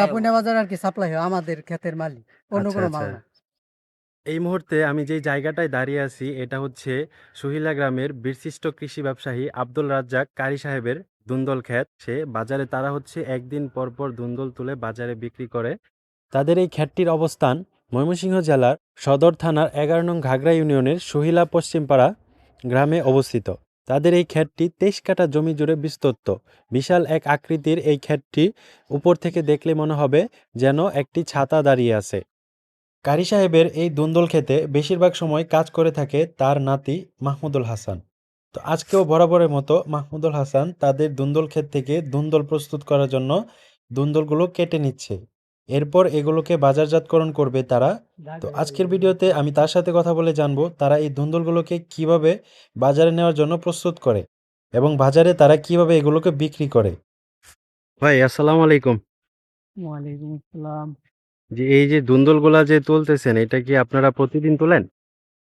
দাপুনিয়া বাজার আর কি সাপ্লাই হয় আমাদের ক্ষেতের মালিক অন্য আচ্ছা, কোনো আচ্ছা। মাল না। এই মুহূর্তে আমি যে জায়গাটায় দাঁড়িয়ে আছি এটা হচ্ছে সুহিলা গ্রামের বিশিষ্ট কৃষি ব্যবসায়ী আব্দুল রাজ্জাক কারি সাহেবের দুন্দল ক্ষেত। সে বাজারে তারা হচ্ছে একদিন পর পর দুন্দল তুলে বাজারে বিক্রি করে। তাদের এই ক্ষেতটির অবস্থান ময়মনসিংহ জেলার সদর থানার এগারো নং ঘাগড়া ইউনিয়নের সুহিলা পশ্চিমপাড়া গ্রামে অবস্থিত। তাদের এই ক্ষেতটি তেইশ কাটা জমি জুড়ে বিস্তৃত। বিশাল এক আকৃতির এই ক্ষেতটি উপর থেকে দেখলে মনে হবে যেন একটি ছাতা দাঁড়িয়ে আছে। কারি সাহেবের এই দুন্দল খেতে বেশিরভাগ সময় কাজ করে থাকে তার নাতি মাহমুদুল হাসান। তো আজকেও বরাবরের মতো মাহমুদুল হাসান তাদের দুন্দল ক্ষেত থেকে দুন্দল প্রস্তুত করার জন্য দুন্দলগুলো কেটে নিচ্ছে। এরপর এগুলোকে বাজারজাতকরণ করবে তারা। তো আজকের ভিডিওতে আমি তার সাথে কথা বলে জানব তারা এই দুন্দলগুলোকে কীভাবে বাজারে নেওয়ার জন্য প্রস্তুত করে এবং বাজারে তারা কীভাবে এগুলোকে বিক্রি করে। ভাই আসসালামু আলাইকুম। ওয়ালাইকুম আসসালাম। যে এই যে দুন্দলগুলা যে তুলতেছেন এটা কি আপনারা প্রতিদিন তোলেন?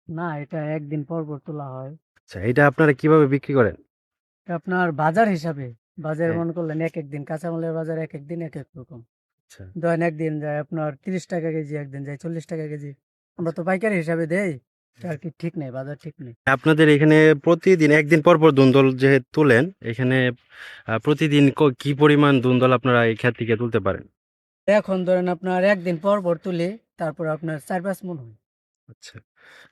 না এটা একদিন পর পর তোলা হয়। আচ্ছা এটা আপনারা কীভাবে বিক্রি করেন? এটা আপনার বাজার হিসাবে বাজার হ্যাঁ। মনে করলেন এক এক দিন কাঁচামালের বাজার এক এক দিন এক এক রকম। আচ্ছা। ধরেন একদিন যায় আপনার তিরিশ টাকা কেজি একদিন যায় চল্লিশ টাকা কেজি। আমরা তো পাইকারি হিসাবে দেই। আর কি ঠিক নেই বাজার ঠিক নেই। আপনাদের এখানে প্রতিদিন একদিন পর পর দুন্দল যে তুলেন এখানে প্রতিদিন কি পরিমাণ দুন্দল আপনারা এই ক্ষেত থেকে তুলতে পারেন? এখন ধরেন আপনার একদিন পর পর তুলি তারপর আপনার চার পাঁচ মন হয়। আচ্ছা।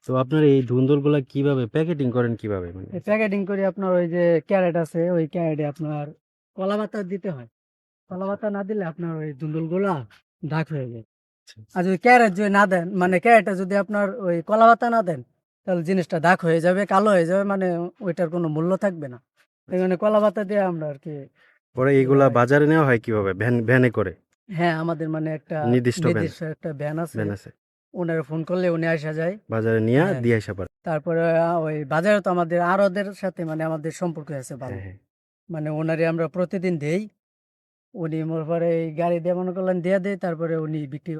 তো আপনারা এই দুন্দলগুলা কীভাবে প্যাকেটিং করেন কীভাবে মানে? প্যাকেটিং করে আপনার ওই যে ক্যারেট আছে ওই ক্যারেটে আপনার কলা পাতা দিতে হয়। কলা পাতা না দিলে আপনার ওই দুন্দুলগুলা দাগ হয়ে যায়। আচ্ছা, আর যদি ক্যারেট যদি না দেন মানে ক্যারেটে যদি আপনার ওই কলা পাতা না দেন তাহলে জিনিসটা দাগ হয়ে যাবে কালো হয়ে যাবে মানে ওইটার কোনো মূল্য থাকবে না। এই মানে কলা পাতা দিয়ে আমরা আর কি পরে এইগুলা বাজারে নেওয়া হয় কীভাবে? ভ্যান ভ্যানে করে? হ্যাঁ আমাদের মানে একটা নির্দিষ্ট একটা ভ্যান আছে। ভ্যান আছে। ওনারা ফোন করলে উনি আসা যায়। বাজারে নিয়ে হ্যাঁ। দিয়ে আসা পারে তারপরে ওই বাজারে তো আমাদের আরদের সাথে মানে আমাদের সম্পর্ক আছে ভালো। হ্যাঁ হ্যাঁ। মানে ওনারে আমরা প্রতিদিন দেই। উনি মোর পরে এই গাড়ি দিয়ে মনে করলেন দিয়ে দেয় তারপরে উনি বিক্রি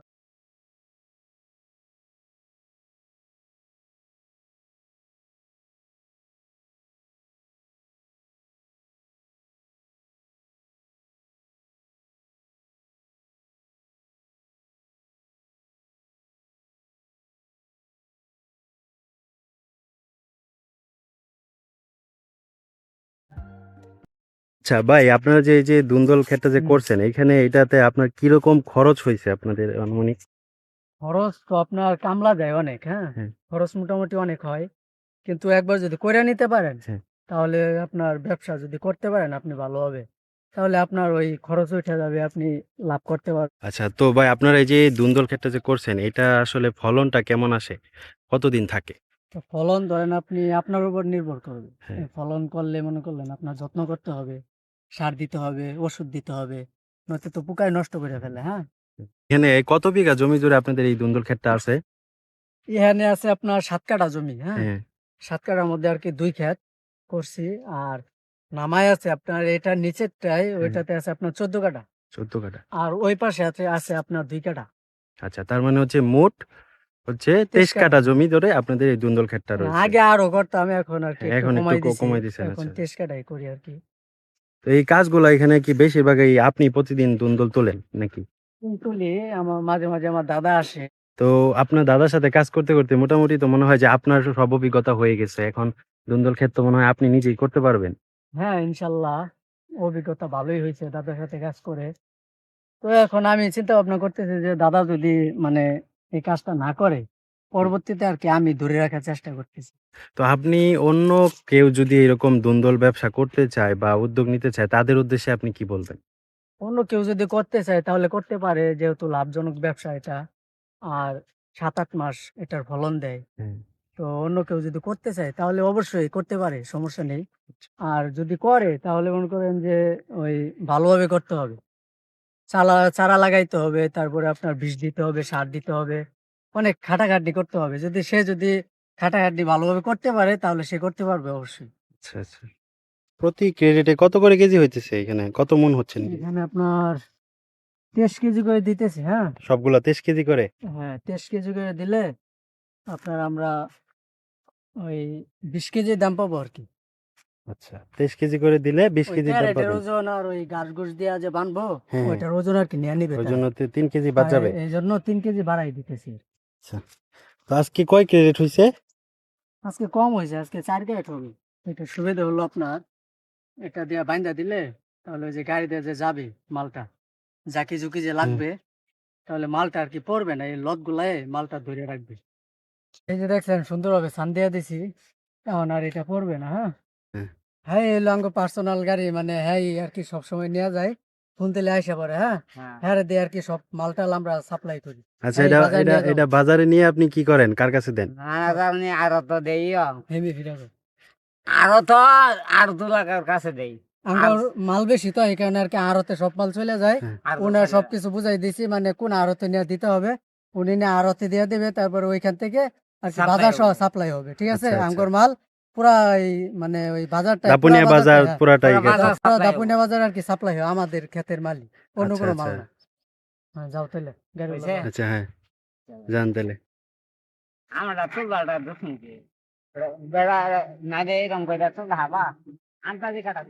আচ্ছা ভাই আপনারা যে এই যে দুন্দল ক্ষেতটা যে করছেন এখানে এটাতে আপনার কীরকম খরচ হয়েছে আপনাদের আনুমানিক? খরচ তো আপনার কামলা যায় অনেক হ্যাঁ? হ্যাঁ। খরচ মোটামুটি অনেক হয়। কিন্তু একবার যদি করে নিতে পারেন হ্যাঁ। তাহলে আপনার ব্যবসা যদি করতে পারেন আপনি ভালো হবে। তাহলে আপনার ওই খরচ উঠে যাবে আপনি লাভ করতে পারবেন আচ্ছা তো ভাই আপনারা এই যে দুন্দল ক্ষেতটা যে করছেন এটা আসলে ফলনটা কেমন আসে? কতদিন থাকে? তো ফলন ধরেন আপনি আপনার উপর নির্ভর করবে। হ্যাঁ। ফলন করলে মনে করলেন আপনার যত্ন করতে হবে। সার দিতে হবে ওষুধ দিতে হবে নয়তো তো পোকায় নষ্ট করে ফেলে হ্যাঁ? এখানে কত বিঘা জমি জুড়ে আপনাদের এই দুন্দল ক্ষেতটা আছে? এখানে আছে আপনার সাত কাঠা জমি হ্যাঁ? হ্যাঁ। সাত কাঠার মধ্যে আর কি দুই ক্ষেত করছি আর নামায় আছে আপনার এটার নিচেরটাই ওইটাতে আছে আপনার চোদ্দ কাঠা। চোদ্দ কাঠা। আর ওই পাশে আছে আছে আপনার দুই কাঠা। আচ্ছা তার মানে হচ্ছে মোট হচ্ছে তেইশ। কাঠা। জমি ধরে আপনাদের এই দুন্দল ক্ষেতটা রয়েছে। আগে আরও করতাম এখন আর কি হ্যাঁ, এখন একটু কমাই দিছেন, এখন আচ্ছা। তেইশ কাঠাই করি আর কি তো এই কাজগুলো এখানে কি বেশিরভাগ এই আপনি প্রতিদিন দুন্দল তোলেন নাকি? তুলি আমার মাঝে মাঝে আমার দাদা আসে। তো আপনার দাদার সাথে কাজ করতে করতে মোটামুটি তো মনে হয় যে আপনার সব অভিজ্ঞতা হয়ে গেছে। এখন দুন্দল ক্ষেত তো মনে হয় আপনি নিজেই করতে পারবেন। হ্যাঁ ইনশাল্লাহ। অভিজ্ঞতা ভালোই হয়েছে দাদার সাথে কাজ করে। তো এখন আমি চিন্তা ভাবনা করতেছি যে দাদা যদি মানে এই কাজটা না করে পরবর্তীতে আর কি আমি ধরে রাখার চেষ্টা করতেছি। তো আপনি অন্য কেউ যদি এরকম দুন্দল ব্যবসা করতে চায় বা উদ্যোগ নিতে চায় তাদের উদ্দেশ্যে আপনি কি বলবেন? অন্য কেউ যদি করতে চায় তাহলে করতে পারে। যেহেতু লাভজনক ব্যবসা এটা আর সাত আট মাস এটার ফলন দেয়। হ্যাঁ। তো অন্য কেউ যদি করতে চায় তাহলে অবশ্যই করতে পারে সমস্যা নেই। আর যদি করে তাহলে মনে করেন যে ওই ভালোভাবে করতে হবে। চালা চারা লাগাইতে হবে তারপরে আপনার বীজ দিতে হবে সার দিতে হবে। অনেক খাটাখাটনি করতে হবে। যদি সে যদি খাটাখাটনি ভালোভাবে করতে পারে তাহলে সে করতে পারবে অবশ্যই। আচ্ছা আচ্ছা। প্রতি ক্রেডিটে কত করে কেজি হইতেছে এখানে? কত মন হচ্ছে এখানে আপনার তেইশ কেজি করে দিতেছে হ্যাঁ। সবগুলা তেইশ কেজি করে? হ্যাঁ তেইশ কেজি করে দিলে আপনার আমরা ওই বিশ কেজি দাম পাবো আর কি। আচ্ছা তেইশ কেজি করে দিলে বিশ কেজি দাম পাবেন। ওজন আর ওই ঘাস ঘুষ দিয়া যে বানবো হ্যাঁ। ওইটার ওজন আর কি নিয়ে নিবে ওই জন্য তিন কেজি বাদ যাবে। এই জন্য তিন কেজি বাড়াই দিতেছি তো আজকে কয় ক্রেডিট হয়েছে আজকে কম হয়েছে আজকে চার ক্যারেট হবে। এটা সুবিধা হলো আপনার এটা দিয়ে বাইন্দা দিলে তাহলে ওই যে গাড়িতে যে যাবে মালটা জাকি জুকি যে লাগবে তাহলে মালটা আর কি পড়বে না এই লত গুলায় মালটা ধরে রাখবে। এই যে দেখছেন সুন্দরভাবে সান দিয়া দিছি এখন আর এটা পড়বে না হ্যাঁ? হ্যাঁ। হ্যাঁ এই লঙ্গ পার্সোনাল গাড়ি মানে হ্যাঁ আর কি সবসময় নেওয়া যায়। ফোন তেলে আইসা পরে হ্যাঁ? হ্যাঁ। দিয়ে আর কি সব মালটাল আমরা সাপ্লাই করি। আচ্ছা এটা এটা এটা বাজারে নিয়ে আপনি কি করেন? কার কাছে দেন? আপনি আরও তো দেই হেমি ফিরাবে আরও তো আর দু লাখের কাছে দেই। আমার মাল বেশি তো এই কারণে আর কি আড়তে সব মাল চলে যায়। হ্যাঁ। ওনার চলে সবকিছু বুঝাই দিছি মানে কোন আড়তে নিয়ে দিতে হবে উনি নিয়ে আড়তে দিয়ে দেবে তারপর ওইখান থেকে আর বাজার সহ সাপ্লাই হবে ঠিক আছে? আচ্ছা, আচ্ছা। আমগর মাল পুরা মানে ওই বাজারটা দাপুনিয়া বাজার পুরাটাই পুরা গেছে। বাজার supply হবে। দাপুনিয়া বাজার আর কি সাপ্লাই হয় আমাদের ক্ষেতের মালই। অন্য আচ্ছা, কোনো মাল আচ্ছা। না। হ্যাঁ যাও তাহলে আচ্ছা হ্যাঁ। জান তাহলে আমরা তুলাটা দেখুন কি বেড়া না দে এরকম করে তুলা হবা আন্তাজি কাটা